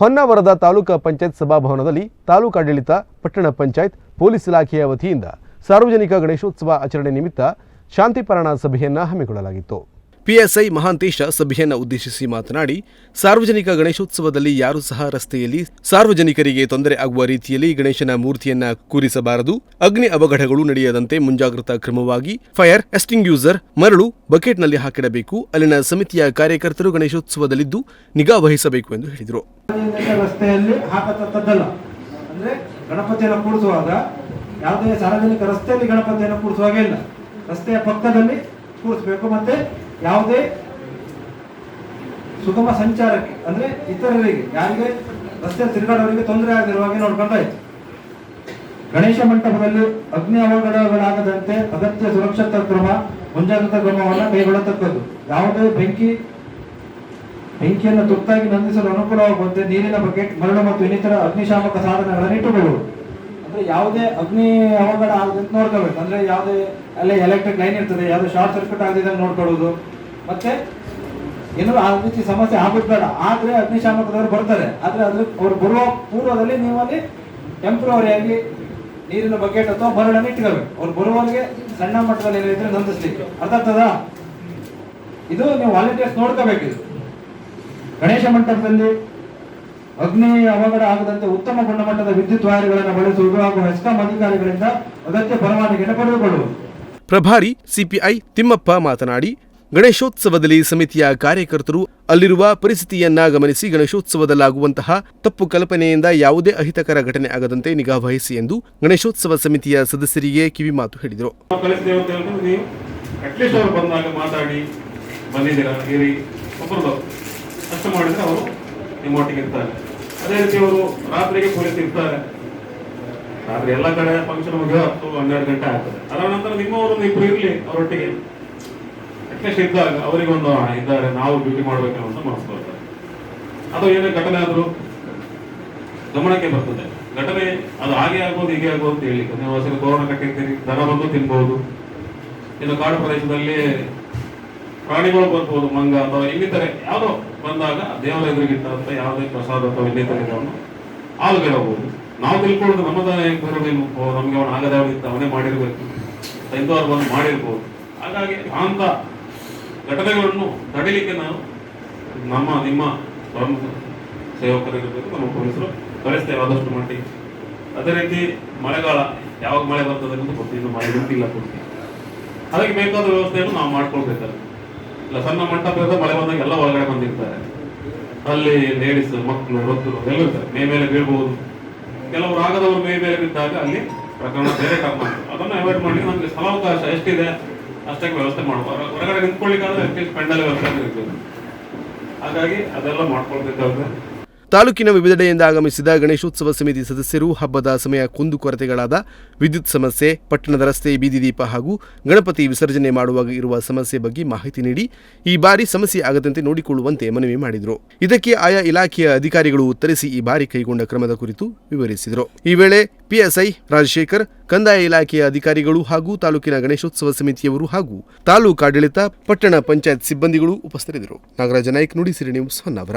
ಹೊನ್ನಾವರದ ತಾಲೂಕಾ ಪಂಚಾಯತ್ ಸಭಾಭವನದಲ್ಲಿ ತಾಲೂಕಾಡಳಿತ ಪಟ್ಟಣ ಪಂಚಾಯತ್, ಪೊಲೀಸ್ ಇಲಾಖೆಯ ವತಿಯಿಂದ ಸಾರ್ವಜನಿಕ ಗಣೇಶೋತ್ಸವ ಆಚರಣೆ ನಿಮಿತ್ತ ಶಾಂತಿಪರಣ ಸಭೆಯನ್ನು ಹಮ್ಮಿಕೊಳ್ಳಲಾಗಿತ್ತು. ಪಿಎಸ್ಐ ಮಹಾಂತೇಶ ಸಭೆಯನ್ನು ಉದ್ದೇಶಿಸಿ ಮಾತನಾಡಿ, ಸಾರ್ವಜನಿಕ ಗಣೇಶೋತ್ಸವದಲ್ಲಿ ಯಾರೂ ಸಹ ರಸ್ತೆಯಲ್ಲಿ ಸಾರ್ವಜನಿಕರಿಗೆ ತೊಂದರೆ ಆಗುವ ರೀತಿಯಲ್ಲಿ ಗಣೇಶನ ಮೂರ್ತಿಯನ್ನ ಕೂರಿಸಬಾರದು. ಅಗ್ನಿ ಅವಘಡಗಳು ನಡೆಯದಂತೆ ಮುಂಜಾಗ್ರತಾ ಕ್ರಮವಾಗಿ ಫೈರ್ ಎಸ್ಟಿಂಗ್ಯೂಸರ್ ಮರಳು ಬಕೆಟ್ನಲ್ಲಿ ಹಾಕಿಡಬೇಕು. ಅಲ್ಲಿನ ಸಮಿತಿಯ ಕಾರ್ಯಕರ್ತರು ಗಣೇಶೋತ್ಸವದಲ್ಲಿದ್ದು ನಿಗಾ ವಹಿಸಬೇಕು ಎಂದು ಹೇಳಿದರು. ಯಾವುದೇ ಸಾರ್ವಜನಿಕ ರಸ್ತೆಯಲ್ಲಿ ಗಣಪತಿಯನ್ನು ಕೂಡಿಸುವಾಗ ಇಲ್ಲ. ರಸ್ತೆಯ ಪಕ್ಕದಲ್ಲಿ ಕೂರಿಸಬೇಕು ಮತ್ತೆ ಯಾವುದೇ ಸುಗಮ ಸಂಚಾರಕ್ಕೆ, ಅಂದ್ರೆ ಇತರರಿಗೆ, ಯಾರಿಗೆ ರಸ್ತೆ ತಿರುಗಾಡೋರಿಗೆ ತೊಂದರೆ ಆಗದಿರುವ ಹಾಗೆ ನೋಡ್ಕೊಂಡಾಯ್ತು ಗಣೇಶ ಮಂಟಪದಲ್ಲಿ ಅಗ್ನಿ ಅವಘಡಗಳಾಗದಂತೆ ಅಗತ್ಯ ಸುರಕ್ಷತಾ ಕ್ರಮ, ಮುಂಜಾಗ್ರತಾ ಕ್ರಮವನ್ನು ಕೈಗೊಳ್ಳತಕ್ಕದ್ದು. ಯಾವುದೇ ಬೆಂಕಿ, ಬೆಂಕಿಯನ್ನು ತುರ್ತಾಗಿ ನಂದಿಸಲು ಅನುಕೂಲವಾಗುವಂತೆ ನೀರಿನ ಬಕೆಟ್, ಮರಳು ಮತ್ತು ಇನ್ನಿತರ ಅಗ್ನಿಶಾಮಕ ಸಾಧನಗಳನ್ನು ಇಟ್ಟುಕೊಳ್ಳುವುದು. ಯಾವುದೇ ಅಗ್ನಿ ಅವಘಡ ಆಗದಂತ ನೋಡ್ಕೋಬೇಕು ಅಂದ್ರೆ ಯಾವುದೇ ಅಲ್ಲೇ ಎಲೆಕ್ಟ್ರಿಕ್ ಲೈನ್ ಇರ್ತದೆ, ಯಾವುದೇ ಶಾರ್ಟ್ ಸರ್ಕ್ಯೂಟ್ ಆಗದಿದ್ದಂಗೆ ನೋಡ್ಕೊಳ್ಳೋದು. ಮತ್ತೆ ಏನಾದ್ರು ಆ ರೀತಿ ಸಮಸ್ಯೆ ಆಗೋದು ಆದ್ರೆ ಅಗ್ನಿಶಾಮಕದವರು ಬರ್ತಾರೆ. ಆದ್ರೆ ಅದ್ರ ಅವ್ರು ಬರುವ ಪೂರ್ವದಲ್ಲಿ ನೀವು ಅಲ್ಲಿ ಟೆಂಪ್ರವರಿ ಆಗಿ ನೀರಿನ ಬಕೆಟ್ ಅಥವಾ ಮರಳನ್ನು ಇಟ್ಕೋಬೇಕು ಅವ್ರು ಬರುವವರಿಗೆ ಸಣ್ಣ ಮಟ್ಟದಲ್ಲಿ ಏನಿದ್ರೆ ನಂದಿಸ್ಲಿಕ್ಕೆ. ಅರ್ಥ ಆಗ್ತದಾ? ಇದು ನೀವು ವಾಲಂಟಿಯರ್ಸ್ ನೋಡ್ಕೋಬೇಕು ಇದು. ಗಣೇಶ ಮಂಟಪದಲ್ಲಿ ಅಗ್ನಿ ಅವಘಡ ಆಗದಂತೆ ಉತ್ತಮ ಗುಣಮಟ್ಟದ ವಿದ್ಯುತ್ ವಾಯರ್ಗಳನ್ನು ಬಳಸುವುದು ಹಾಗೂ ಹೆಸ್ಕಾಂ ಅಧಿಕಾರಿಗಳಿಂದ ಅಗತ್ಯ ಪರವಾನಗಿಯನ್ನು ಪಡೆದುಕೊಳ್ಳುವುದು. ಪ್ರಭಾರಿ ಸಿಪಿಐ ತಿಮ್ಮಪ್ಪ ಮಾತನಾಡಿ ಗಣೇಶೋತ್ಸವದಲ್ಲಿ ಸಮಿತಿಯ ಕಾರ್ಯಕರ್ತರು ಅಲ್ಲಿರುವ ಪರಿಸ್ಥಿತಿಯನ್ನ ಗಮನಿಸಿ ಗಣೇಶೋತ್ಸವದಲ್ಲಾಗುವಂತಹ ತಪ್ಪು ಕಲ್ಪನೆಯಿಂದ ಯಾವುದೇ ಅಹಿತಕರ ಘಟನೆ ಆಗದಂತೆ ನಿಗಾ ವಹಿಸಿ ಎಂದು ಗಣೇಶೋತ್ಸವ ಸಮಿತಿಯ ಸದಸ್ಯರಿಗೆ ಕಿವಿಮಾತು ಹೇಳಿದರು. ನಾವು ಕಳಿಸ್ತೇವೆ ಅಂತ ಹೇಳಿದ್ರೆ ಬಂದಾಗ ಮಾತಾಡಿ ಬಂದಿದ್ದೀರಾ ನಿಮ್ಮೊಟ್ಟಿಗೆ ಇರ್ತಾರೆ ಅದೇ ರೀತಿ ಅವರು ರಾತ್ರಿಗೆ ಇರ್ತಾರೆ ರಾತ್ರಿ ಎಲ್ಲ ಕಡೆ ಫಂಕ್ಷನ್ ಮುಗಿಯೋ ಹತ್ತು, ಹನ್ನೆರಡು ಗಂಟೆ ಆಗ್ತದೆ. ಅದರ ನಂತರ ನಿಮ್ಮವರು ಇಬ್ರು ಇರಲಿ ಅವರೊಟ್ಟಿಗೆ. ಅಟ್ಲೀಸ್ಟ್ ಇದ್ದಾಗ ಅವರಿಗೊಂದು ಇದ್ದಾರೆ, ನಾವು ಡ್ಯೂಟಿ ಮಾಡಬೇಕು ಅಂತ ಮನಸ್ಸು ಬರ್ತದೆ. ಅದು ಏನೇ ಘಟನೆ ಆದರೂ ಗಮನಕ್ಕೆ ಬರ್ತದೆ. ಘಟನೆ ಅದು ಹಾಗೆ ಆಗ್ಬೋದು, ಹೀಗೆ ಆಗ್ಬೋದು ಅಂತ ಹೇಳಿ ನೀವು ಹಸಿರು ತೋರಣ ಕಟ್ಟಿರ್ತೀರಿ, ದನ ಬಂದು ತಿನ್ಬಹುದು ಇನ್ನು ಕಾಡು ಪ್ರದೇಶದಲ್ಲಿ ಪ್ರಾಣಿಗಳು ಬರ್ಬೋದು ಮಂಗ ಅಥವಾ ಇನ್ನಿತರ ಯಾವುದೋ ಬಂದಾಗ ದೇವರ ಎದುರಿಗಿಟ್ಟಂತ ಯಾವುದೇ ಪ್ರಸಾದ ಅಥವಾ ಇನ್ನಿತರ ಇದನ್ನು ಹಾಲುಗೆಡಬಹುದು ನಾವು ತಿಳ್ಕೊಳ್ಳೋದು ನಮ್ಮದೇ ಬರೋದೇನು ಬರಬೇಕು ನಮ್ಗೆ ಅವನು ಆಗದೆ ಅವನೇ ಮಾಡಿರ್ಬೇಕು. ಇಂಥವ್ರು ಬಂದು ಮಾಡಿರ್ಬೋದು. ಹಾಗಾಗಿ ಅಂತ ಘಟನೆಗಳನ್ನು ತಡಿಲಿಕ್ಕೆ ನಾನು ನಮ್ಮ, ನಿಮ್ಮ ಸ್ವಯಂ ಸೇವಕರಿರಬೇಕು, ನಮ್ಮ ಪೊಲೀಸರು ಕಳಿಸ್ತೇವೆ ಆದಷ್ಟು ಮಟ್ಟಿಗೆ. ಅದೇ ರೀತಿ ಮಳೆಗಾಲ ಯಾವಾಗ ಮಳೆ ಬರ್ತದೆ ಅಂತ ಗೊತ್ತಿಲ್ಲ, ಮಳೆ ಗೊತ್ತಿಲ್ಲ. ಕೊಡ್ತೀವಿ ಅದಕ್ಕೆ ಬೇಕಾದ ವ್ಯವಸ್ಥೆಯನ್ನು ನಾವು ಮಾಡ್ಕೊಳ್ಬೇಕಾದ್ರೆ ಇಲ್ಲ, ಸಣ್ಣ ಮಂಟಪದ ಮಳೆ ಬಂದಾಗ ಎಲ್ಲ ಒಳಗಡೆ ಬಂದಿರ್ತಾರೆ. ಅಲ್ಲಿ ಲೇಡೀಸ್, ಮಕ್ಕಳು, ವೃದ್ಧರು ಎಲ್ಲ ಇರ್ತಾರೆ. ಮೇ ಮೇಲೆ ಬೀಳ್ಬಹುದು ಕೆಲವರು ಆಗದವರು ಮೇ ಮೇಲೆ ಬಿದ್ದಾಗ ಅಲ್ಲಿ ಪ್ರಕರಣ ಬೇರೆ ಟರ್ಮ್ ಮಾಡ್ತಾರೆ. ಅದನ್ನು ಅವಾಯ್ಡ್ ಮಾಡಿ ನಮಗೆ ಸ್ಥಳಾವಕಾಶ ಎಷ್ಟಿದೆ ಅಷ್ಟಕ್ಕೆ ವ್ಯವಸ್ಥೆ ಮಾಡುವ. ಹೊರಗಡೆ ನಿಂತ್ಕೊಳ್ಳಿಕ್ಕಾದ್ರೆ ಅಟ್ಲೀಸ್ಟ್ ಪೆಂಡಲ್ ವ್ಯವಸ್ಥೆ ಇರ್ತದೆ ಹಾಗಾಗಿ ಅದೆಲ್ಲ ಮಾಡ್ಕೊಳ್ಬೇಕಾದ್ರೆ ತಾಲೂಕಿನ ವಿವಿಧೆಡೆಯಿಂದ ಆಗಮಿಸಿದ ಗಣೇಶೋತ್ಸವ ಸಮಿತಿ ಸದಸ್ಯರು ಹಬ್ಬದ ಸಮಯ ಕುಂದುಕೊರತೆಗಳಾದ ವಿದ್ಯುತ್ ಸಮಸ್ಯೆ, ಪಟ್ಟಣದ ರಸ್ತೆ ಬೀದಿ ದೀಪ ಹಾಗೂ ಗಣಪತಿ ವಿಸರ್ಜನೆ ಮಾಡುವಾಗ ಇರುವ ಸಮಸ್ಯೆ ಬಗ್ಗೆ ಮಾಹಿತಿ ನೀಡಿ ಈ ಬಾರಿ ಸಮಸ್ಯೆ ಆಗದಂತೆ ನೋಡಿಕೊಳ್ಳುವಂತೆ ಮನವಿ ಮಾಡಿದರು. ಇದಕ್ಕೆ ಆಯಾ ಇಲಾಖೆಯ ಅಧಿಕಾರಿಗಳು ಉತ್ತರಿಸಿ ಈ ಬಾರಿ ಕೈಗೊಂಡ ಕ್ರಮದ ಕುರಿತು ವಿವರಿಸಿದರು. ಈ ವೇಳೆ ಪಿಎಸ್ಐ ರಾಜಶೇಖರ್, ಕಂದಾಯ ಇಲಾಖೆಯ ಅಧಿಕಾರಿಗಳು ಹಾಗೂ ತಾಲೂಕಿನ ಗಣೇಶೋತ್ಸವ ಸಮಿತಿಯವರು ಹಾಗೂ ತಾಲೂಕಾಡಳಿತ, ಪಟ್ಟಣ ಪಂಚಾಯತ್ ಸಿಬ್ಬಂದಿಗಳು ಉಪಸ್ಥಿತರಿದ್ದರು. ನಾಗರಾಜ ನಾಯ್ಕ್, ನುಡಿಸಿರಿ ನ್ಯೂಸ್ ಹೊನ್ನಾವರ.